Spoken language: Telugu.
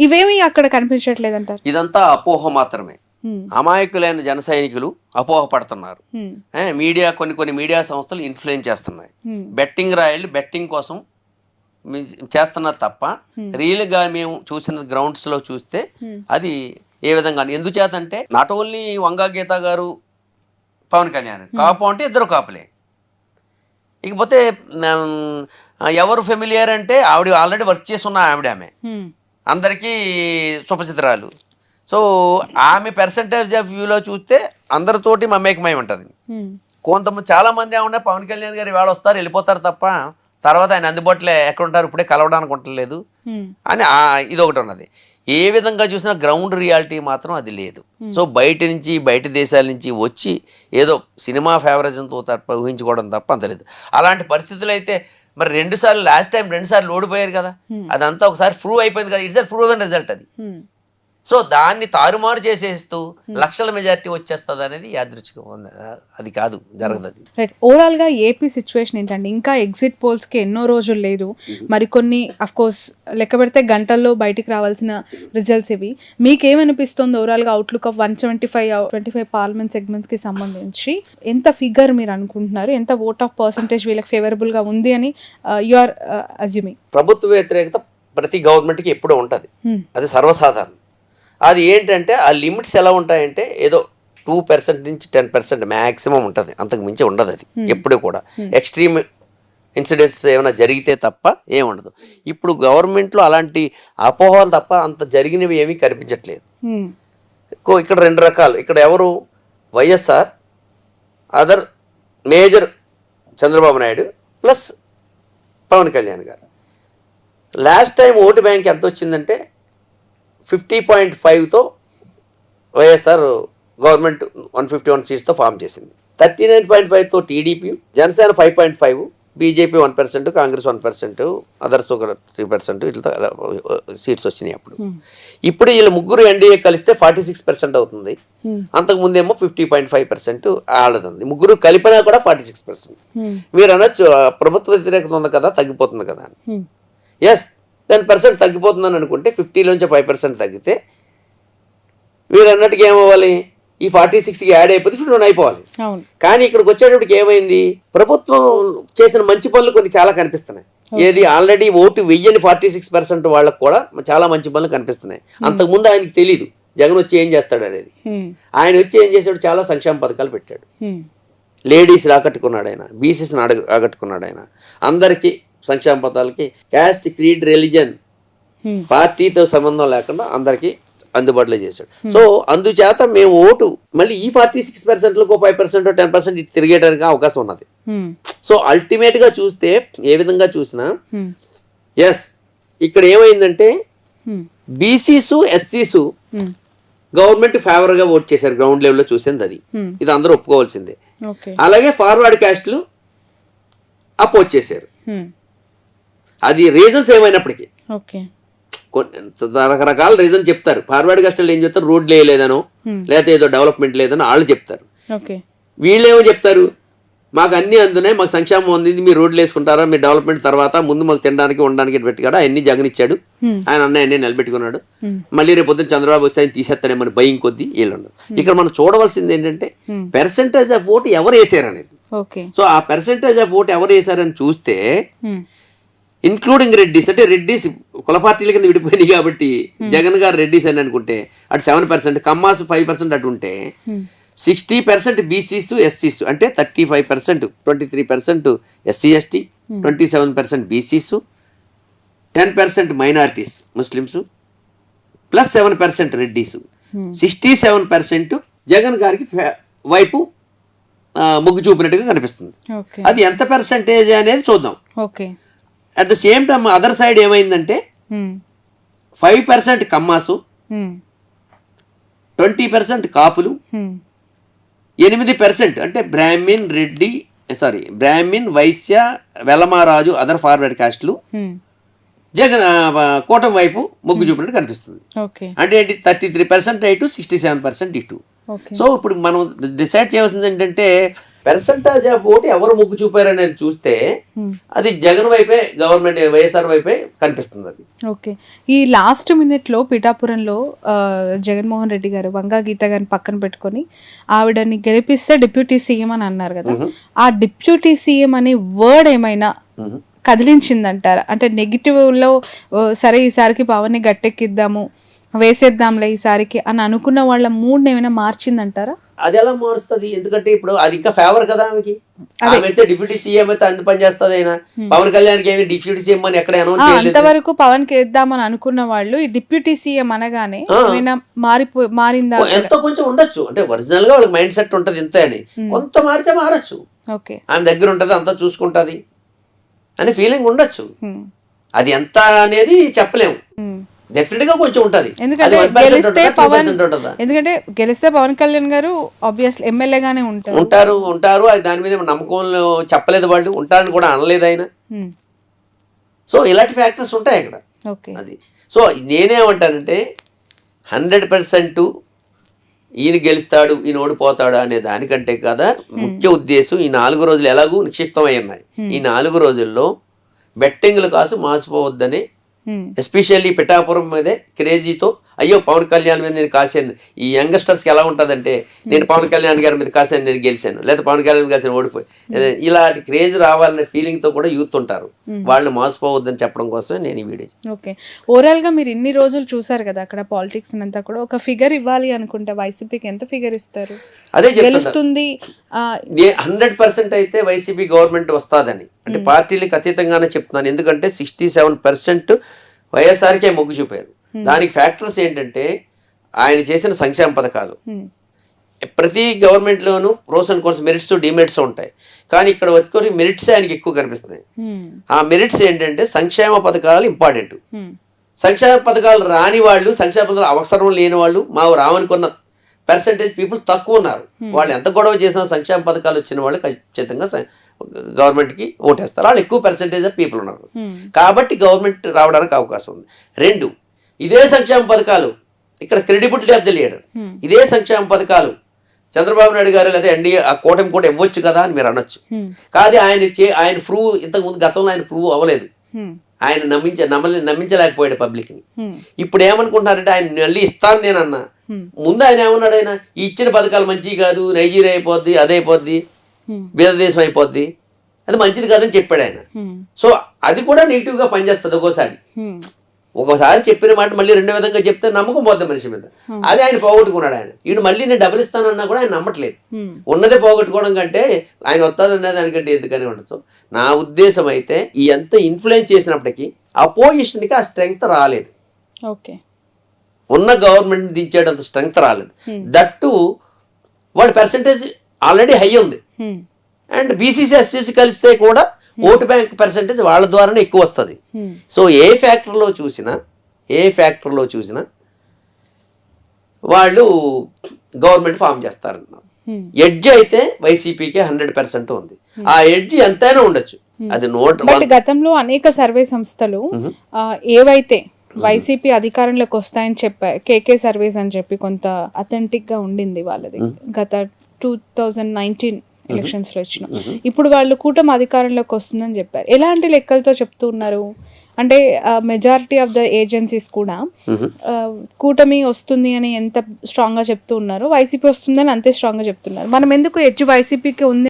ఇవేమీ అక్కడ కనిపించట్లేదు అంటారు ఇదంతా అపోహ మాత్రమే. అమాయకులైన జన సైనికులు అపోహ పడుతున్నారు. ఏ, మీడియా కొన్ని కొన్ని మీడియా సంస్థలు ఇన్ఫ్లుయెన్స్ చేస్తున్నాయి. బెట్టింగ్ రాయలు బెట్టింగ్ కోసం చేస్తున్నారు తప్ప రియల్గా మేము చూసిన గ్రౌండ్స్లో చూస్తే అది ఏ విధంగా ఎందుచేతంటే నాట్ ఓన్లీ వంగా గీత గారు పవన్ కళ్యాణ్ కాపు అంటే ఇద్దరు కాపులే. ఇకపోతే ఎవరు ఫెమిలియర్ అంటే ఆవిడ ఆల్రెడీ వర్క్ చేసి ఉన్న ఆవిడ ఆమె అందరికీ సుపచిత్రాలు. సో ఆమె పర్సంటేజ్ ఆఫ్ వ్యూలో చూస్తే అందరితోటి మమేకమై ఉంటుంది. కొంతమంది చాలా మంది ఏమన్నా పవన్ కళ్యాణ్ గారు ఇవాళ వస్తారు వెళ్ళిపోతారు తప్ప తర్వాత ఆయన అందుబాటులో ఎక్కడ ఉంటారు ఇప్పుడే కలవడానికి ఉండలేదు అని ఇది ఒకటి ఉన్నది. ఏ విధంగా చూసినా గ్రౌండ్ రియాలిటీ మాత్రం అది లేదు. సో బయట నుంచి బయట దేశాల నుంచి వచ్చి ఏదో సినిమా ఫేవరిజంతో తప్ప ఊహించుకోవడం తప్ప అంత లేదు. అలాంటి పరిస్థితులు అయితే మరి రెండు సార్లు లాస్ట్ టైం రెండు సార్లు ఓడిపోయారు కదా. అదంతా ఒకసారి ప్రూవ్ అయిపోయింది కదా. ఇట్స్ ప్రూవ్ రిజల్ట్ అది. సో దాన్ని తారుమారు చేసేస్తూ లక్షల మెజారిటీ వచ్చేస్తుంది అనేది యాదృచ్ఛికం ఉంది. అది కాదు జరగదు రైట్ ఓవరాల్గా ఏపీ సిచ్యువేషన్ ఏంటంటే ఇంకా ఎగ్జిట్ పోల్స్కి ఎన్నో రోజులు లేదు. మరి కొన్ని అఫ్ కోర్స్ లెక్క పెడితే గంటల్లో బయటికి రావాల్సిన రిజల్ట్స్ ఇవి. మీకేమనిపిస్తుంది ఓవరాల్గా outlook of one seventy five twenty five parliament సెగ్మెంట్స్కి సంబంధించి? ఎంత ఫిగర్ మీరు అనుకుంటున్నారు? ఎంత ఓట్ ఆఫ్ పర్సంటేజ్ వీళ్ళకి ఫేవరబుల్గా ఉంది అని యు ఆర్ అజ్యూమింగ్ ప్రభుత్వ వ్యతిరేకత ప్రతి గవర్నమెంట్కి ఎప్పుడూ ఉంటుంది. అది సర్వసాధారణం. అది ఏంటంటే ఆ లిమిట్స్ ఎలా ఉంటాయంటే ఏదో టూ పర్సెంట్ నుంచి టెన్ పర్సెంట్ మ్యాక్సిమం ఉంటుంది. అంతకు మించి ఉండదు అది. ఎప్పుడు కూడా. ఎక్స్ట్రీమ్ ఇన్సిడెంట్స్ ఏమైనా జరిగితే తప్ప ఏం ఉండదు. ఇప్పుడు గవర్నమెంట్లో అలాంటి అపోహలు తప్ప అంత జరిగినవి ఏమీ కనిపించట్లేదు. ఇక్కడ రెండు రకాలు. ఇక్కడ ఎవరు? YSR other major Chandrababu Naidu plus Pavan Kalyan garu. Last time vote bank ఎంత వచ్చిందంటే fifty point ఫైవ్తో YSR government one fifty one సీట్స్తో form చేసింది. Thirty nine point ఫైవ్తో TDP Janasena five point five BJP one percent Congress one percent others ఒక త్రీ పర్సెంట్ వీటితో సీట్స్ వచ్చినాయి అప్పుడు. ఇప్పుడు వీళ్ళు ముగ్గురు ఎన్డీఏ కలిస్తే ఫార్టీ సిక్స్ పర్సెంట్ అవుతుంది. అంతకు ముందేమో ఫిఫ్టీ పాయింట్ ఫైవ్ పర్సెంట్ ఆడదుంది. ముగ్గురు కలిపినా కూడా ఫార్టీ సిక్స్ పర్సెంట్. మీరు అనొచ్చు ప్రభుత్వ వ్యతిరేకత ఉంది కదా తగ్గిపోతుంది కదా అని. ఎస్ టెన్ పర్సెంట్ తగ్గిపోతుందని అనుకుంటే ఫిఫ్టీలోంచి ఫైవ్ పర్సెంట్ తగ్గితే మీరు అన్నట్టుగా ఏమవ్వాలి? ఈ ఫార్టీ సిక్స్కి యాడ్ అయిపోతే ఫిఫ్టీ వన్ అయిపోవాలి. కానీ ఇక్కడికి వచ్చేటప్పటికి ఏమైంది? ప్రభుత్వం చేసిన మంచి పనులు కొన్ని చాలా కనిపిస్తున్నాయి. ఏది ఆల్రెడీ ఓటు వెయ్యని ఫార్టీ సిక్స్ పర్సెంట్ వాళ్ళకు కూడా చాలా మంచి పనులు కనిపిస్తున్నాయి. అంతకుముందు ఆయనకి తెలియదు జగన్ వచ్చి ఏం చేస్తాడు అనేది. ఆయన వచ్చి ఏం చేశాడు? చాలా సంక్షేమ పథకాలు పెట్టాడు. లేడీస్ ఆకట్టుకున్నాడు ఆయన. బీసీస్ని అడగ ఆకట్టుకున్నాడు ఆయన. అందరికీ సంక్షేమ పథకాలకి క్యాస్ట్ క్రీడ్ రిలీజన్ పార్టీతో సంబంధం లేకుండా అందరికీ అందుబాటులో చేశాడు. సో అందుచేత మేము ఓటు మళ్ళీ ఈ ఫార్టీ సిక్స్ పర్సెంట్లకు ఫైవ్ పర్సెంట్ టెన్ పర్సెంట్ తిరిగేయడానికి అవకాశం ఉన్నది. సో అల్టిమేట్గా చూస్తే ఏ విధంగా చూసినా ఎస్ ఇక్కడ ఏమైందంటే బీసీసు ఎస్సీసు గవర్నమెంట్ ఫేవర్గా ఓట్ చేశారు గ్రౌండ్ లెవెల్లో చూసింది అది. ఇది అందరూ ఒప్పుకోవాల్సిందే. అలాగే ఫార్వర్డ్ క్యాస్ట్లు అపోజ్ చేశారు. అది రీజన్స్ ఏమైనప్పటికీ. రకరకాల రీజన్ చెప్తారు. ఫార్వర్డ్ కాస్టల్ ఏం చెప్తారు? రోడ్లు వేయలేదనో లేకపోతే ఏదో డెవలప్మెంట్ లేదనో వాళ్ళు చెప్తారు. వీళ్ళేమో చెప్తారు? మాకు అన్ని అందున్నాయి మాకు సంక్షేమం ఉంది మీరు రోడ్లు వేసుకుంటారా మీరు డెవలప్మెంట్ తర్వాత ముందు మాకు తినడానికి ఉండడానికి పెట్టుకాడు అన్ని జగన్ ఇచ్చాడు ఆయన అన్నీ అన్ని నిలబెట్టుకున్నాడు. మళ్ళీ రేపు పొద్దున్న చంద్రబాబు వస్తే ఆయన తీసేస్తాడేమని భయం కొద్దీ వీళ్ళు ఇక్కడ మనం చూడవలసింది ఏంటంటే పెర్సెంటేజ్ ఆఫ్ ఓటు ఎవరు వేసారు అనేది సో ఆ పెర్సెంటేజ్ ఆఫ్ ఓటు ఎవరు వేసారని చూస్తే ఇన్క్లూడింగ్ రెడ్డిస్ అంటే రెడ్డిస్ కుల పార్టీల కింద విడిపోయినాయి కాబట్టి జగన్ గారు రెడ్డిస్ అని అనుకుంటే అటు seven percent Kammas five percent అటు ఉంటే సిక్స్టీ పర్సెంట్ బీసీస్ ఎస్సీస్ అంటే thirty five percent twenty three percent SC ST twenty seven percent BCs ten percent minorities Muslims plus seven percent Reddys sixty seven percent Jagan గారికి వైపు మొగ్గు చూపినట్టుగా కనిపిస్తుంది. అది ఎంత పర్సెంటేజ్ అనేది చూద్దాం. Okay at the same time other side ఏమైందంటే five percent Kammas twenty percent కాపులు ఎనిమిది పర్సెంట్ అంటే Brahmin Reddy sorry Brahmin Vysya వెలమారాజు other forward కాస్ట్లు జగన్ కూటమి వైపు మొగ్గు చూపినట్టు కనిపిస్తుంది. అంటే ఏంటి థర్టీ త్రీ పర్సెంట్ ఇటు సిక్స్టీ సెవెన్ పర్సెంట్ ఇటు సో ఇప్పుడు మనం డిసైడ్ చేయవలసింది ఏంటంటే పర్సంటేజ్ ఆఫ్ ఓటు ఎవరు మొగ్గు చూపారు అనేది చూస్తే Hmm. అది జగన్ వైపే గవర్నమెంట్ వైఎస్ఆర్ వైపే కనిపిస్తుంది అది. ఓకే ఈ లాస్ట్ మినిట్లో పిఠాపురంలో ఆ, జగన్మోహన్ రెడ్డి గారు వంగా గీత గారిని పక్కన పెట్టుకొని ఆవిడని గెలిపిస్తే డిప్యూటీ సీఎం అని అన్నారు కదా. ఆ డిప్యూటీ సీఎం అనే వర్డ్ ఏమైనా. కదిలించిందంటారా? అంటే నెగిటివ్లో సరే ఈసారికి పవన్ని గట్టెక్కిద్దాము వేసేద్దాంలే ఈసారికి అని అనుకున్న వాళ్ళ మూడ్ని ఏమైనా మార్చిందంటారా? అది ఎలా మారుస్తుంది? ఎందుకంటే ఇప్పుడు అది ఇంకా ఫేవర్ కదా ఆమెకి. ఆమె అయితే డిప్యూటీ సీఎం అయితే అంత పని చేస్తుంది అయినా. పవన్ కళ్యాణ్కి ఏమి డిప్యూటీ సీఎం అని ఎక్కడ అనౌన్స్ అంతవరకు పవన్కి వేద్దామని అనుకున్న వాళ్ళు ఈ డిప్యూటీ సీఎం అనగానే. ఏమైనా మారిపో మారిందా? ఎంతో కొంచెం ఉండొచ్చు. అంటే ఒరిజినల్గా వాళ్ళకి మైండ్ సెట్ ఉంటది ఇంతే అని. కొంత మారితే మారచ్చు. ఓకే. ఆమె దగ్గర ఉంటది అంతా చూసుకుంటది అని ఫీలింగ్ ఉండొచ్చు. అది ఎంత అనేది చెప్పలేము. డెఫినెట్గా కొంచెం ఉంటది. ఎందుకంటే అది 1% గెలిస్తే పవన్ 2% ఉంటుందా? ఎందుకంటే గెలిస్తే పవన్ కళ్యాణ్ గారు ఆబ్వియస్లీ ఎమ్మెల్యేగానే ఉంటారు. ఉంటారు ఉంటారు. అది దాని మీద నమ్మకంలో చెప్పలేదు వాళ్ళు. ఉంటారని కూడా అనలేదు ఆయన. సో ఇలాంటి ఫ్యాక్టర్స్ ఉంటాయి అక్కడ. అది. సో నేనేమంటానంటే హండ్రెడ్ పర్సెంట్ ఈయన గెలుస్తాడు ఈయన ఓడిపోతాడు అనే దానికంటే కదా ముఖ్య ఉద్దేశం ఈ నాలుగు రోజులు ఎలాగూ నిక్షిప్తమై ఉన్నాయి. ఈ నాలుగు రోజుల్లో బెట్టింగ్లు కాసు మాసిపోవద్దని. ఎస్పెషల్లీ పిఠాపురం మీదే క్రేజీతో అయ్యో పవన్ కళ్యాణ్ మీద నేను కాశాను. ఈ యంగ్స్టర్స్కి ఎలా ఉంటుందంటే నేను పవన్ కళ్యాణ్ గారి మీద కాశాను నేను గెలిచాను. లేదా పవన్ కళ్యాణ్ గారి ఓడిపోయి ఇలాంటి క్రేజ్ రావాలనే ఫీలింగ్తో కూడా యూత్ ఉంటారు. వాళ్ళని మోసపోవద్దని చెప్పడం కోసమే నేను ఈ వీడియో ఓకే ఓవరాల్గా మీరు ఇన్ని రోజులు చూసారు కదా అక్కడ పాలిటిక్స్ అంతా కూడా. ఒక ఫిగర్ ఇవ్వాలి అనుకుంటే వైసీపీకి ఎంత ఫిగర్ ఇస్తారు? అదే గెలుస్తుంది ఆ, హండ్రెడ్ పర్సెంట్ అయితే వైసీపీ గవర్నమెంట్ వస్తుందని. అంటే పార్టీలకు అతీతంగానే చెప్తున్నాను. ఎందుకంటే సిక్స్టీ సెవెన్ పర్సెంట్ వైఎస్ఆర్కే మొగ్గు చూపారు. దానికి ఫ్యాక్టర్స్ ఏంటంటే ఆయన చేసిన సంక్షేమ పథకాలు. ప్రతి గవర్నమెంట్లోనూ pros and cons merits demerits ఉంటాయి. కానీ ఇక్కడ వచ్చుకొని మెరిట్స్ ఆయనకి ఎక్కువ కనిపిస్తున్నాయి. ఆ మెరిట్స్ ఏంటంటే సంక్షేమ పథకాలు ఇంపార్టెంట్. సంక్షేమ పథకాలు రాని వాళ్ళు సంక్షేమ పథకాలు అవసరం లేని వాళ్ళు మా రావనుకున్న పర్సంటేజ్ పీపుల్ తక్కువ ఉన్నారు వాళ్ళు ఎంత గొడవ చేసినా సంక్షేమ పథకాలు వచ్చిన వాళ్ళు ఖచ్చితంగా గవర్నమెంట్కి ఓటేస్తారు వాళ్ళు ఎక్కువ పర్సంటేజ్ ఆఫ్ పీపుల్ ఉన్నారు హ్మ్. కాబట్టి గవర్నమెంట్ రావడానికి అవకాశం ఉంది రెండు ఇదే సంక్షేమ పథకాలు ఇక్కడ credibility of the leader Hmm. ఇదే సంక్షేమ పథకాలు చంద్రబాబు నాయుడు గారు లేదా ఎన్డీఏ ఆ కూటమి కూడా ఇవ్వచ్చు కదా అని మీరు అనొచ్చు హ్మ్. కాదు ఆయన చే ఆయన ప్రూవ్ ఇంతకుముందు గతంలో ఆయన ప్రూవ్ అవ్వలేదు. ఆయన నమ్మించ నమ్మలే నమ్మించలేకపోయాడు పబ్లిక్ని. ఇప్పుడు ఏమనుకుంటున్నారంటే ఆయన మళ్ళీ ఇస్తాను నేను అన్నా Hmm. ముందు ఆయన ఏమన్నాడు ఆయన? ఈ ఇచ్చిన పథకాలు మంచివి కాదు నైజీరియా అయిపోద్ది అదే అయిపోద్ది హ్మ్. దేశం అయిపోద్ది అది మంచిది కాదని చెప్పాడు ఆయన. సో అది కూడా నెగిటివ్గా పనిచేస్తుంది ఒక్కోసారి. ఒకసారి చెప్పిన మాట మళ్ళీ రెండో విధంగా చెప్తే నమ్మకం పోద్ది మనిషి మీద. అదే ఆయన పోగొట్టుకున్నాడు ఆయన. ఈడు మళ్ళీ నేను డబ్బులు ఇస్తానన్నా కూడా ఆయన నమ్మట్లేదు. ఉన్నదే పోగొట్టుకోవడం కంటే ఆయన వస్తాదనే దానికంటే ఎందుకని ఉండదు. సో నా ఉద్దేశం అయితే ఈ ఎంత ఇన్ఫ్లుయెన్స్ చేసినప్పటికీ అపోజిషన్కి ఆ స్ట్రెంగ్త్ రాలేదు. ఓకే. ఉన్న గవర్నమెంట్ దించేటంత స్ట్రెంగ్త్ రాలేదు. Hmm. దట్టు వాళ్ళ పర్సంటేజ్ ఆల్రెడీ హై ఉంది. అండ్ బీసీసీ ఎస్సీసీ కలిస్తే కూడా ఓటు బ్యాంక్ పర్సంటేజ్ వాళ్ళ ద్వారానే ఎక్కువ వస్తుంది. సో ఏ ఫ్యాక్టర్లో చూసినా ఏ ఫ్యాక్టర్లో చూసినా వాళ్ళు గవర్నమెంట్ ఫామ్ చేస్తారన్నారు. ఎడ్జ్ అయితే వైసీపీకి హండ్రెడ్ పర్సెంట్ ఉంది. ఆ ఎడ్జ్ ఎంతైనా ఉండొచ్చు. అది నోట్ గతంలో అనేక సర్వే సంస్థలు ఏవైతే వైసీపీ అధికారంలోకి వస్తాయని చెప్పాయి కేకే సర్వేస్ అని చెప్పి కొంత అథెంటిక్గా ఉండింది వాళ్ళది. గత టూ థౌజండ్ నైన్టీన్ ఎలక్షన్స్లో ఇచ్చిన ఇప్పుడు వాళ్ళు కూటమి అధికారంలోకి వస్తుందని చెప్పారు. ఎలాంటి లెక్కలతో చెప్తూ ఉన్నారు అంటే మెజారిటీ ఆఫ్ ద ఏజెన్సీస్ కూడా ఆ, కూటమి వస్తుంది అని ఎంత స్ట్రాంగ్గా చెప్తూ ఉన్నారు వైసీపీ వస్తుందని అంతే స్ట్రాంగ్గా చెప్తున్నారు. మనం ఎందుకు ఎడ్జ్ వైసీపీకి ఉంది